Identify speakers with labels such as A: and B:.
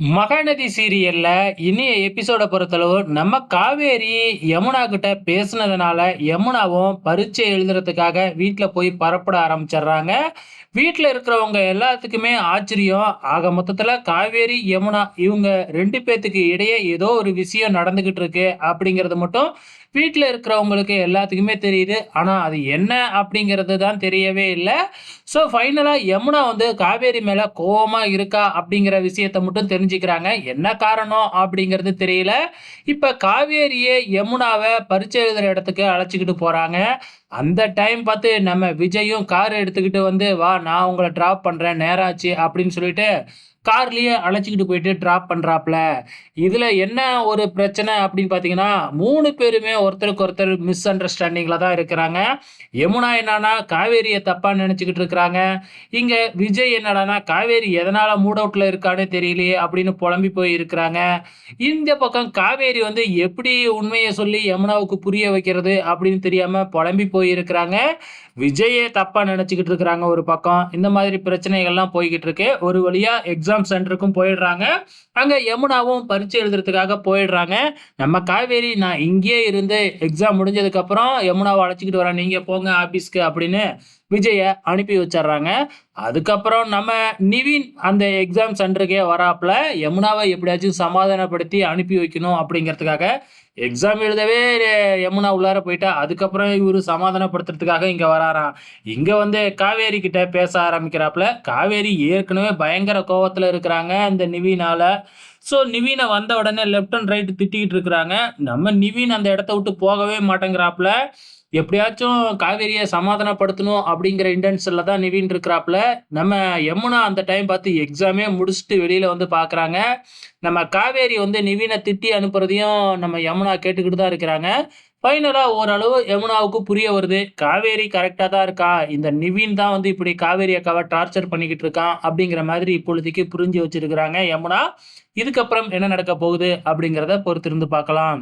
A: மகாநதி சீரியல்ல இனிய எபிசோடை பொறுத்தளவு நம்ம காவேரி யமுனா கிட்ட பேசுனதுனால யமுனாவும் பரீட்சை எழுதுறதுக்காக வீட்டில் போய் பரப்பட ஆரம்பிச்சிடுறாங்க. வீட்டில் இருக்கிறவங்க எல்லாத்துக்குமே ஆச்சரியம். ஆக மொத்தத்தில் காவேரி யமுனா இவங்க ரெண்டு பேத்துக்கு இடையே ஏதோ ஒரு விஷயம் நடந்துக்கிட்டு இருக்கு அப்படிங்கிறது மட்டும் வீட்டில் இருக்கிறவங்களுக்கு எல்லாத்துக்குமே தெரியுது. ஆனால் அது என்ன அப்படிங்கிறது தான் தெரியவே இல்லை. ஸோ ஃபைனலாக யமுனா வந்து காவேரி மேலே கோவமாக இருக்கா அப்படிங்கிற விஷயத்த மட்டும் தெரிஞ்சுக்கிறாங்க. என்ன காரணம் அப்படிங்கிறது தெரியல. இப்போ காவேரியே யமுனாவை பரிச்சை எழுதுகிற இடத்துக்கு அழைச்சிக்கிட்டு போகிறாங்க அந்த டைம் பார்த்து நம்ம விஜயும் கார் எடுத்துக்கிட்டு வந்து வா நான் உங்களை ட்ராப் பண்ணுறேன் நேராச்சு அப்படின்னு சொல்லிட்டு கார்லேயே அழைச்சிக்கிட்டு போயிட்டு ட்ராப் பண்ணுறாப்புல இதில் என்ன ஒரு பிரச்சனை அப்படின்னு பார்த்தீங்கன்னா மூணு பேருமே ஒருத்தருக்கு ஒருத்தர் மிஸ் அண்டர்ஸ்டாண்டிங்கில் தான் இருக்கிறாங்க. யமுனா என்னன்னா காவேரியை தப்பாக நினச்சிக்கிட்டு இருக்கிறாங்க. இங்கே விஜய் என்னடானா காவேரி எதனால் மூட் அவுட்டில் இருக்கானே தெரியலையே அப்படின்னு புலம்பி போய் இருக்கிறாங்க. இந்த பக்கம் காவேரி வந்து எப்படி உண்மையை சொல்லி யமுனாவுக்கு புரிய வைக்கிறது அப்படின்னு தெரியாமல் புலம்பி போய் இருக்கிறாங்க. விஜயே தப்பாக நினச்சிக்கிட்டு இருக்கிறாங்க ஒரு பக்கம். இந்த மாதிரி பிரச்சனைகள்லாம் போய்கிட்டு இருக்கு. ஒரு வழியாக எக்ஸாம் சென்டருக்கும் போயிடுறாங்க. அங்கே யமுனாவும் பரீட்சை எழுதுறதுக்காக போயிடுறாங்க. நம்ம காவேரி நான் இங்கேயே இருந்து எக்ஸாம் முடிஞ்சதுக்கப்புறம் யமுனாவை அழைச்சிக்கிட்டு வரேன். நீங்கள் போங்க ஆஃபீஸ்க்கு அப்படின்னு விஜயை அனுப்பி வச்சிடுறாங்க. அதுக்கப்புறம் நம்ம நிவின் அந்த எக்ஸாம் சென்டருக்கே வராப்புல யமுனாவை எப்படியாச்சும் சமாதானப்படுத்தி அனுப்பி வைக்கணும் அப்படிங்கிறதுக்காக எக்ஸாம் எழுதவே யமுனா உள்ளார போயிட்டா அதுக்கப்புறம் இவர் சமாதானப்படுத்துறதுக்காக இங்கே வராராம் இங்கே வந்து காவேரி கிட்ட பேச ஆரம்பிக்கிறாப்புல. காவேரி ஏற்கனவே பயங்கர கோவத்தில் இருக்கிறாங்க இந்த நிவினால. ஸோ நிவீனை வந்த உடனே லெஃப்ட் அண்ட் ரைட் திட்டிகிட்டு இருக்கிறாங்க. நம்ம நிவீன் அந்த இடத்த விட்டு போகவே மாட்டேங்கிறாப்புல. எப்படியாச்சும் காவேரியை சமாதானப்படுத்தணும் அப்படிங்கிற இன்டென்ஷனில் தான் நிவின் இருக்கிறாப்புல. நம்ம யமுனா அந்த டைம் பார்த்து எக்ஸாமே முடிச்சுட்டு வெளியில் வந்து பார்க்குறாங்க நம்ம காவேரி வந்து நிவினை திட்டி அனுப்புறதையும் நம்ம யமுனா கேட்டுக்கிட்டு தான் இருக்கிறாங்க. ஃபைனலாக ஓரளவு யமுனாவுக்கு புரிய வருது. காவேரி கரெக்டாக தான் இருக்கா? இந்த நிவின் தான் வந்து இப்படி காவேரி அக்காவை டார்ச்சர் பண்ணிக்கிட்டு இருக்கான் அப்படிங்கிற மாதிரி இப்பொழுதைக்கு புரிஞ்சு வச்சிருக்கிறாங்க யமுனா. இதுக்கப்புறம் என்ன நடக்க போகுது அப்படிங்கிறத பொறுத்திருந்து பார்க்கலாம்.